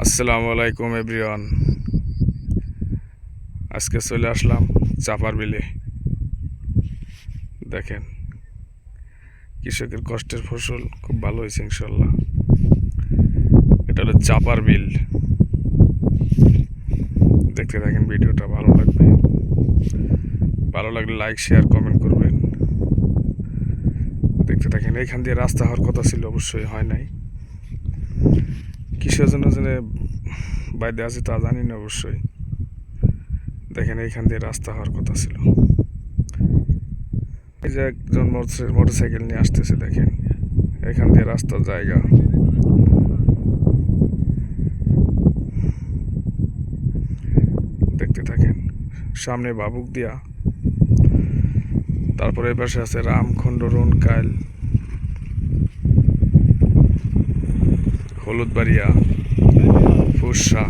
আসসালামু আলাইকুম, এভরিওয়ান। আজকে চলে আসলাম চাপার বিলে। দেখেন, কৃষকের কষ্টের ফসল খুব ভালো হয়েছে, ইনশাল্লাহ। এটা হলো চাপার বিল। দেখতে থাকেন, ভিডিওটা ভালো লাগবে। ভালো লাগলে লাইক, শেয়ার, কমেন্ট করবেন। দেখতে থাকেন, এখান দিয়ে রাস্তা হওয়ার কথা ছিল, অবশ্যই হয় নাই। কিসের জন্য যেন বাইরে আছে তা জানি না অবশ্যই। দেখেন এইখান দিয়ে রাস্তা হওয়ার কথা ছিল। এই যে একজন মোটর সাইকেল নিয়ে আসতেছে, দেখেন। এখান দিয়ে রাস্তার জায়গা। দেখতে থাকেন। সামনে বাবুক দিয়া। তারপরে এ পাশে আছে রামখণ্ড রনকাইল। হলুদবাড়িয়া ফুরসা